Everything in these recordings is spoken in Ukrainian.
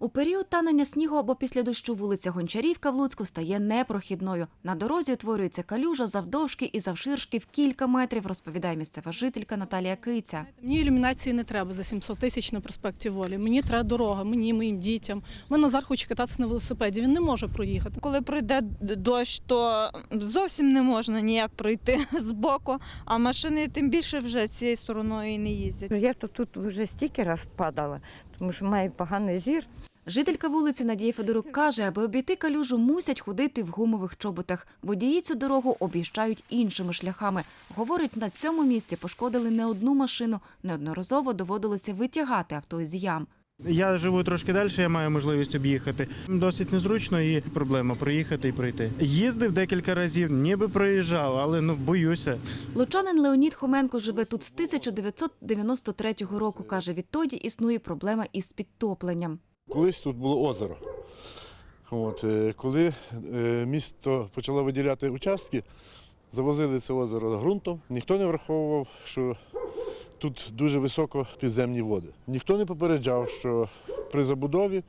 У період танення снігу або після дощу вулиця Гончарівка в Луцьку стає непрохідною. На дорозі утворюється калюжа завдовжки і завширшки в кілька метрів, розповідає місцева жителька Наталія Киця. Мені ілюмінації не треба за 700 тисяч на проспекті Волі. Мені треба дорога, мені, моїм дітям. У мене Назар хоче кататися на велосипеді. Він не може проїхати. Коли прийде дощ, то зовсім не можна ніяк пройти з боку, а машини тим більше вже цією стороною і не їздять. Я то тут вже стільки раз падала, тому що маю поганий зір. Жителька вулиці Надія Федорук каже, аби обійти калюжу, мусять ходити в гумових чоботах. Водії цю дорогу об'їжджають іншими шляхами. Говорить, на цьому місці пошкодили не одну машину, неодноразово доводилося витягати авто із ям. Я живу трошки далі, я маю можливість об'їхати. Досить незручно і проблема проїхати і пройти. Їздив декілька разів, ніби проїжджав, але ну боюся. Лучанин Леонід Хоменко живе тут з 1993 року. Каже, відтоді існує проблема із підтопленням. Колись тут було озеро. От, е, коли е, місто почало виділяти участки, завозили це озеро ґрунтом, ніхто не враховував, що тут дуже високо підземні води. Ніхто не попереджав, що при забудові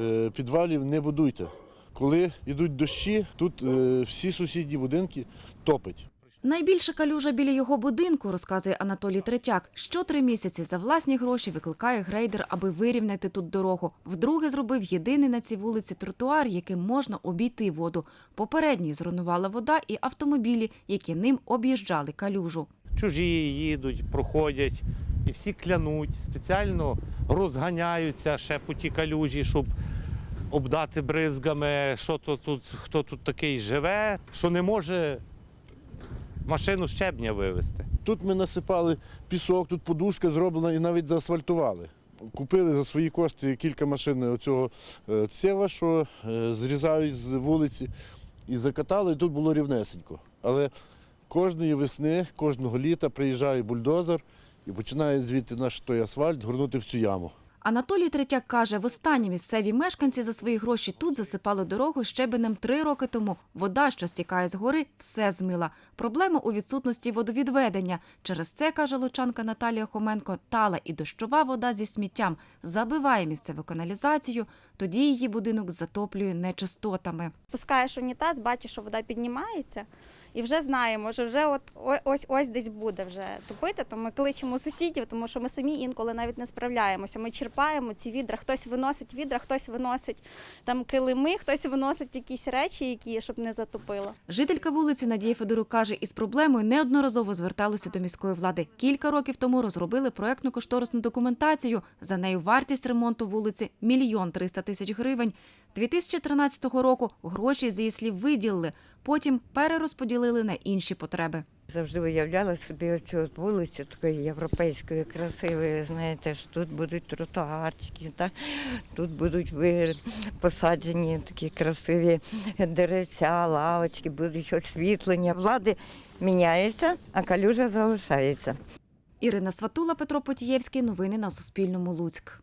е, підвалів не будуйте. Коли йдуть дощі, тут всі сусідні будинки топить. Найбільша калюжа біля його будинку, розказує Анатолій Третяк. Що три місяці за власні гроші викликає грейдер, аби вирівняти тут дорогу. Вдруге зробив єдиний на цій вулиці тротуар, яким можна обійти воду. Попередній зруйнувала вода і автомобілі, які ним об'їжджали калюжу. чужі їдуть, проходять, і всі клянуть, спеціально розганяються ще по тій калюжі, щоб обдати бризгами, що то тут, хто тут такий живе, що не може машину щебня вивезти. Тут ми насипали пісок, тут подушка зроблена і навіть заасфальтували. Купили за свої кошти кілька машин оцього е, цева, що е, зрізають з вулиці, і закатали, і тут було рівнесенько. Але кожної весни, кожного літа приїжджає бульдозер і починає звідти наш той асфальт горнути в цю яму. Анатолій Третяк каже, востаннє місцеві мешканці за свої гроші тут засипали дорогу щебенем три роки тому. Вода, що стікає з гори, все змила. Проблема у відсутності водовідведення. Через це, каже лучанка Наталія Хоменко, тала і дощова вода зі сміттям забиває місцеву каналізацію, тоді її будинок затоплює нечистотами. Пускаєш унітаз, бачиш, що вода піднімається, і вже знаємо, що вже от ось ось десь буде вже топити. То ми кличемо сусідів, тому що ми самі інколи навіть не справляємося. Ми черпаємо ці відра, хтось виносить відра, хтось виносить там килими, хтось виносить якісь речі, які щоб не затопило. Жителька вулиці Надія Федорук каже, із проблемою неодноразово зверталися до міської влади. Кілька років тому розробили проектно-кошторисну документацію. За нею вартість ремонту вулиці – мільйон триста тисяч гривень. 2013 року гроші, з її слів, виділили, потім перерозподілили на інші потреби. Завжди уявляла собі оцю вулицю такої європейської, красивої. Знаєте, що тут будуть тротуарчики, та? тут будуть посаджені такі красиві деревця, лавочки, будуть освітлення. Влади міняються, а калюжа залишається. Ірина Сватула, Петро Потієвський. Новини на Суспільному. Луцьк.